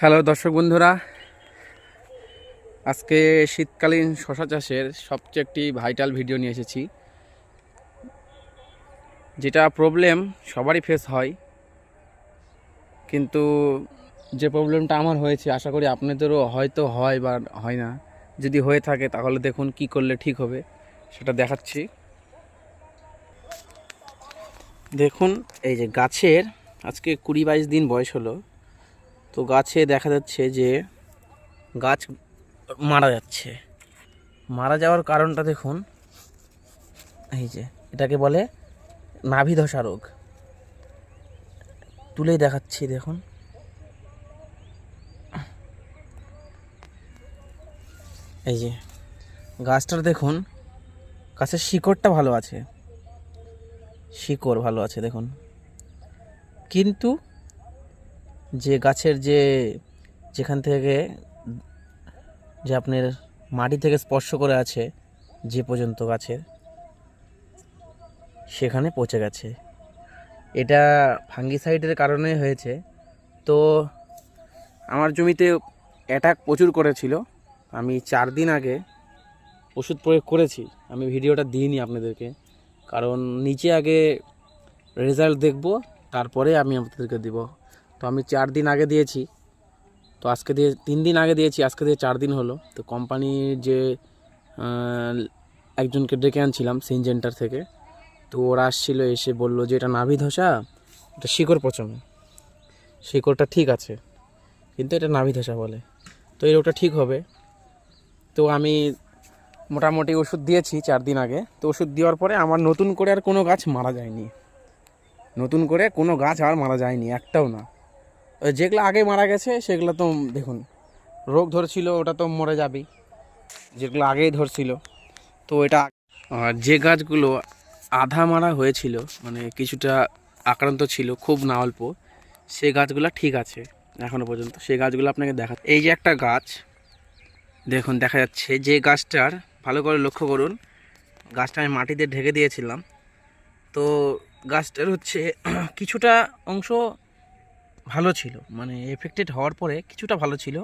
Hello দর্শক বন্ধুরা, আজকে শীতকালীন শশা চাষের সবচেয়ে একটি ভাইটাল ভিডিও নিয়ে এসেছি। যেটা প্রবলেম সবারই ফেস হয়, কিন্তু যে প্রবলেমটা আমার হয়েছে, আশা করি আপনাদেরও হয়তো হয় বা হয় না। যদি হয়ে থাকে, তাহলে দেখুন কি করলে ঠিক হবে, সেটা দেখাচ্ছি। দেখুন, এই যে গাছের আজকে কুড়ি বাইশ দিন বয়স হলো তো গাছে দেখা যাচ্ছে যে গাছ মারা যাচ্ছে। মারা যাওয়ার কারণটা দেখুন। এই যে, এটাকে বলে নাভি ধসা রোগ। তুলেই দেখাচ্ছি, দেখুন। এই যে গাছটার দেখুন, গাছের শিকড়টা ভালো আছে। শিকড় ভালো আছে, দেখুন। কিন্তু যে গাছের যে, যেখান থেকে, যে আপনার মাটি থেকে স্পর্শ করে আছে, যে পর্যন্ত গাছের, সেখানে পচে গেছে। এটা ফাঙ্গিসাইডের কারণে হয়েছে। তো আমার জমিতে অ্যাটাক প্রচুর করেছিল। আমি চার দিন আগে ওষুধ প্রয়োগ করেছি। আমি ভিডিওটা দিইনি আপনাদেরকে। কারণ নিচে আগে রেজাল্ট দেখব, তারপরে আমি আপনাদেরকে দিব। তো আমি চার দিন আগে দিয়েছি। তো আজকে দিয়ে তিন দিন আগে দিয়েছি, আজকে দিয়ে চার দিন হলো। তো কোম্পানির যে একজনকে ডেকে আনছিলাম সিনজেন্টার থেকে। তো ওরা আসছিল, এসে বলল যে, এটা নাভি ধসা, এটা শিকড় পচন। শিকড়টা ঠিক আছে, কিন্তু এটা নাভি ধসা বলে। তো এই রোগটা ঠিক হবে। তো আমি মোটামুটি ওষুধ দিয়েছি চার দিন আগে। তো ওষুধ দেওয়ার পরে আমার নতুন করে আর কোনো গাছ মারা যায়নি। নতুন করে কোনো গাছ আর মারা যায়নি, একটাও না। যেগুলো আগে মারা গেছে, সেগুলো তো দেখুন। রোগ ধরছিল, ওটা তো মরে যাবেই। যেগুলো আগেই ধরছিল। তো এটা আর যে গাছগুলো আধা মারা হয়েছিল মানে কিছুটা আক্রান্ত ছিল, খুব না অল্প, সে গাছগুলো ঠিক আছে, এখনও পর্যন্ত। সেই গাছগুলো আপনাকে দেখা এই যে একটা গাছ, দেখুন, দেখা যাচ্ছে। যে গাছটার, ভালো করে লক্ষ্য করুন, গাছটা আমি মাটিতে ঢেকে দিয়েছিলাম। তো গাছটার হচ্ছে, কিছুটা অংশ ভালো ছিল। মানে এফেক্টেড হওয়ার পরে কিছুটা ভালো ছিল।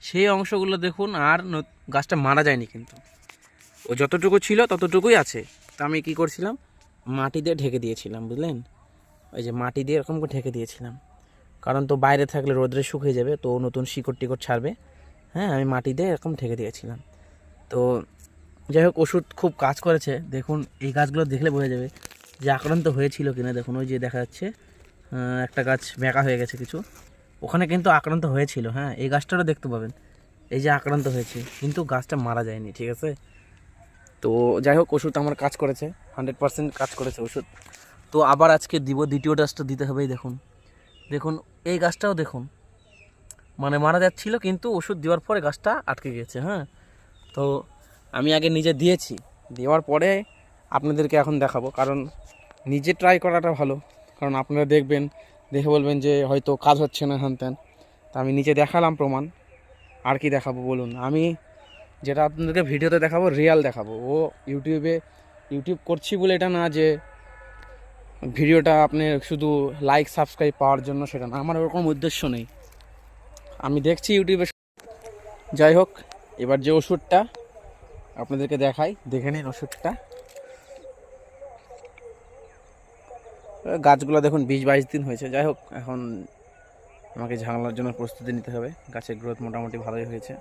সেই অংশগুলো দেখুন আর গাছটা মারা যায়নি কিন্তু। ও যতটুকু ছিল ততটুকুই আছে। তা আমি কি করছিলাম? মাটি দিয়ে ঢেকে দিয়েছিলাম, বুঝলেন? ওই যে মাটি দিয়ে এরকম করে ঢেকে দিয়েছিলাম। কারণ তো বাইরে থাকলে রোদ্রে শুকিয়ে যাবে, তো নতুন শিকড় টিকড় ছাড়বে। হ্যাঁ আমি মাটি দিয়ে এরকম ঢেকে দিয়েছিলাম। তো যাই হোক, ওষুধ খুব কাজ করেছে। দেখুন, এই গাছগুলো দেখলে বোঝা যাবে যে আক্রান্ত হয়েছিল কিনা। দেখুন, ওই যে দেখা যাচ্ছে। একটা গাছ বেঁকা হয়ে গেছে কিছু। ওখানে কিন্তু আক্রান্ত হয়েছিল হ্যাঁ এই গাছটারও দেখতে পাবেন। এই যে আক্রান্ত হয়েছে, কিন্তু গাছটা মারা যায়নি, ঠিক আছে? তো যাই হোক, ওষুধ আমার কাজ করেছে হান্ড্রেড পার্সেন্ট কাজ করেছে ওষুধ। তো আবার আজকে দিব, দ্বিতীয় ডোজটা দিতে হবেই দেখুন। দেখুন, এই গাছটাও দেখুন। মানে মারা যাচ্ছিল, কিন্তু ওষুধ দেওয়ার পরে গাছটা আটকে গেছে হ্যাঁ? তো আমি আগে নিজে দিয়েছি, দেওয়ার পরে আপনাদেরকে এখন দেখাবো, কারণ নিজে ট্রাই করাটা ভালো। কারণ আপনারা দেখবেন, দেখে বলবেন যে হয়তো কাজ হচ্ছে না হ্যান ত্যান তা আমি নিজে দেখালাম প্রমাণ। আর কি দেখাবো বলুন? আমি যেটা আপনাদেরকে ভিডিওতে দেখাবো রিয়াল দেখাবো। ও ইউটিউবে ইউটিউব করছি বলে এটা না যে ভিডিওটা আপনি শুধু লাইক সাবস্ক্রাইব পাওয়ার জন্য সেটা না, আমার ওরকম উদ্দেশ্য নেই। আমি দেখছি ইউটিউবে যাই হোক, এবার যে ওষুধটা আপনাদেরকে দেখাই, দেখে নিন ওষুধটা। গাছগুলো দেখুন বিশ বাইশ দিন হয়েছে। যাই হোক, এখন আমাকে ঝাঙলার জন্য প্রস্তুতি নিতে হবে। গাছের গ্রোথ মোটামুটি ভালোই হয়েছে।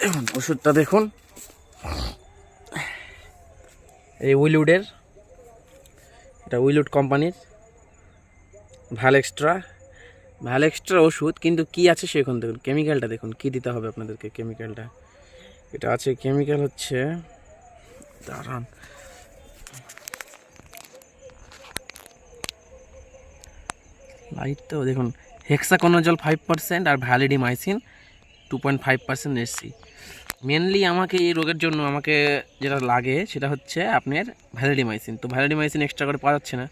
দেখুন ওষুধটা দেখুন। এই উইলউডের, এটা উইলউড কোম্পানির। ভ্যাল এক্সট্রা ভ্যাল এক্সট্রা ওষুধ, কিন্তু কি আছে সেখান দেখুন। কেমিক্যালটা দেখুন, কি দিতে হবে আপনাদেরকে কেমিক্যালটা? এটা আছে, কেমিক্যাল হচ্ছে দাঁড়ান তো দেখুন হেক্সাকোনোজল ফাইভ পার্সেন্ট আর validamycin two point five percent এসছি মেনলি আমাকে এই রোগের জন্য আমাকে যেটা লাগে সেটা হচ্ছে আপনার ভ্যালিডিমাইসিন তো ভ্যালিডিমাইসিন এক্সট্রা করে পাওয়া যাচ্ছে না।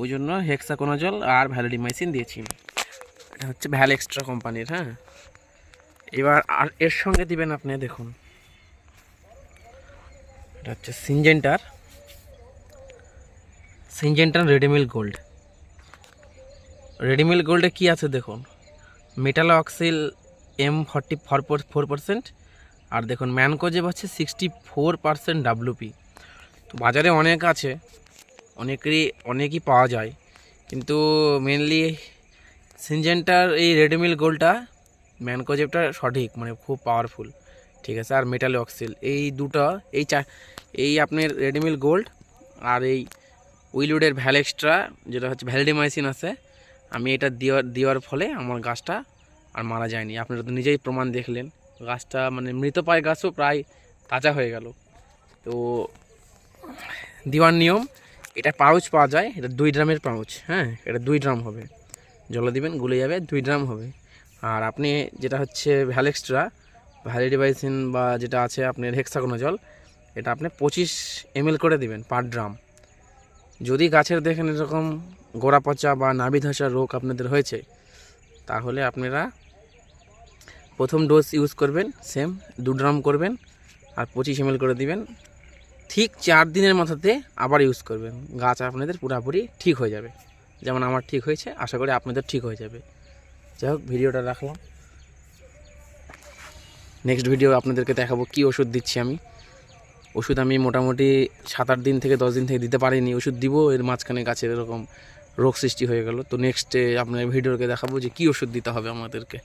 ওই জন্য হেক্সাকোনোজল আর ভ্যালিডিমাইসিন দিয়েছি এটা হচ্ছে ভ্যাল এক্সট্রা কোম্পানির হ্যাঁ। এবার আর এর সঙ্গে দিবেন আপনি, দেখুন। এটা হচ্ছে সিনজেন্টার সিনজেন্টার রেডিমিল গোল্ড রেডিমিল গোল্ডে কি আছে দেখুন? Metal অক্সিল M forty four four percent আর দেখুন ম্যানকোজেব হচ্ছে সিক্সটি ফোর পার্সেন্ট ডাব্লুপি তো বাজারে অনেক আছে, অনেকেরই, অনেকই পাওয়া যায়, কিন্তু মেনলি সিনজেন্টার এই রেডিমিল গোল্ডটা ম্যানকোজেবটা সঠিক মানে খুব পাওয়ারফুল ঠিক আছে, আর মেটাল অক্সিল এই দুটো, এই চা এই আপনার রেডিমিল গোল্ড আর এই উইলউডের ভ্যাল এক্সট্রা, যেটা হচ্ছে ভ্যালিডিমাইসিন আছে, আমি এটা দেওয়ার দেওয়ার ফলে আমার গাছটা আর মারা যায়নি। আপনারা তো নিজেই প্রমাণ দেখলেন। গাছটা মানে মৃতপ্রায় গাছও প্রায় তাজা হয়ে গেল। তো দেওয়ার নিয়ম, এটা পাউচ পাওয়া যায়, এটা দুই ড্রামের পাউচ হ্যাঁ এটা দুই ড্রাম হবে। জল দিবেন, গুলে যাবে, দুই ড্রাম হবে। আর আপনি যেটা হচ্ছে ভ্যাল এক্সট্রা ভ্যালিডিভাইসিন বা যেটা আছে আপনার হেক্সাগোনা জল এটা আপনি পঁচিশ এমএল করে দিবেন পার ড্রাম যদি গাছের দেখেন এরকম গোড়া পচা বা নাভি ধসা রোগ আপনাদের হয়েছে, তাহলে আপনারা প্রথম ডোজ ইউজ করবেন সেম দু ড্রাম করবেন, আর পঁচিশ এমএল করে দিবেন। ঠিক চার দিনের মাথাতে আবার ইউজ করবেন। গাছ আপনাদের পুরোপুরি ঠিক হয়ে যাবে। যেমন আমার ঠিক হয়েছে, আশা করি আপনাদের ঠিক হয়ে যাবে। যাই হোক, ভিডিওটা রাখলাম। নেক্সট ভিডিও আপনাদেরকে দেখাবো কি ওষুধ দিচ্ছি আমি। ওষুধ আমি মোটামুটি সাত আট দিন থেকে, দশ দিন থেকে দিতে পারিনি। ওষুধ দিব, এর মাঝখানে গাছের এরকম রোগ সৃষ্টি হয়ে গেল। তো নেক্সটে আপনার ভিডিওকে দেখাবো যে কি ওষুধ দিতে হবে আমাদেরকে।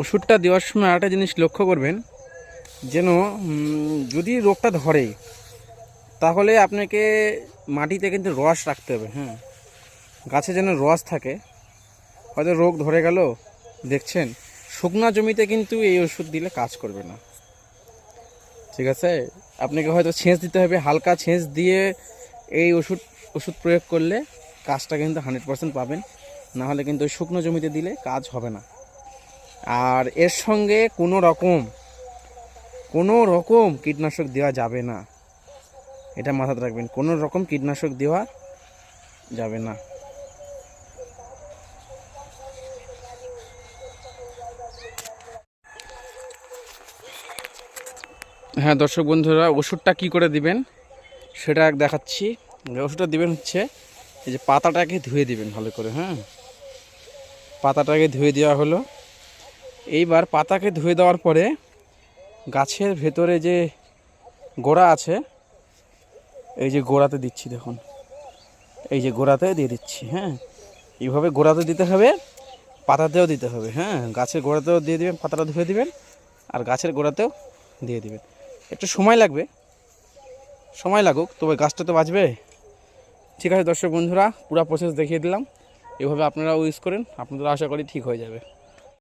ওষুধটা দেওয়ার সময় আরেকটা জিনিস লক্ষ্য করবেন, যেন যদি রোগটা ধরে, তাহলে আপনাকে মাটিতে কিন্তু রস রাখতে হবে হ্যাঁ। গাছে যেন রস থাকে, হয়তো রোগ ধরে গেল, দেখছেন? শুকনা জমিতে কিন্তু এই ওষুধ দিলে কাজ করবে না। ঠিক আছে? আপনাকে হয়তো ছেঁচ দিতে হবে, হালকা ছেঁচ দিয়ে এই ওষুধ ওষুধ প্রয়োগ করলে কাজটা কিন্তু হান্ড্রেড পার্সেন্ট পাবেন। না হলে কিন্তু ওই শুকনো জমিতে দিলে কাজ হবে না। আর এর সঙ্গে কোনো রকম কোনো রকম কীটনাশক দেওয়া যাবে না। এটা মাথাতে রাখবেন, কোনো রকম কীটনাশক দেওয়া যাবে না। হ্যাঁ দর্শক বন্ধুরা, ওষুধটা কি করে দিবেন? সেটা এক দেখাচ্ছি। ওষুধটা দিবেন হচ্ছে, এই যে পাতাটাকে ধুয়ে দিবেন ভালো করে হ্যাঁ? পাতাটাকে ধুয়ে দেওয়া হলো। এইবার পাতাকে ধুয়ে দেওয়ার পরে গাছের ভেতরে যে গোড়া আছে, এই যে গোড়াতে দিচ্ছি, দেখুন। এই যে গোড়াতে দিয়ে দিচ্ছি হ্যাঁ? এইভাবে গোড়াতে দিতে হবে, পাতাতেও দিতে হবে হ্যাঁ? গাছের গোড়াতেও দিয়ে দিবেন, পাতাটা ধুয়ে দিবেন, আর গাছের গোড়াতেও দিয়ে দিবেন। একটু সময় লাগবে। সময় লাগুক, তবে গাছটা তো বাঁচবে। ঠিক আছে দর্শক বন্ধুরা, পুরো প্রসেস দেখিয়ে দিলাম। এভাবে আপনারাও ইউজ করেন, আপনাদের আশা করি ঠিক হয়ে যাবে।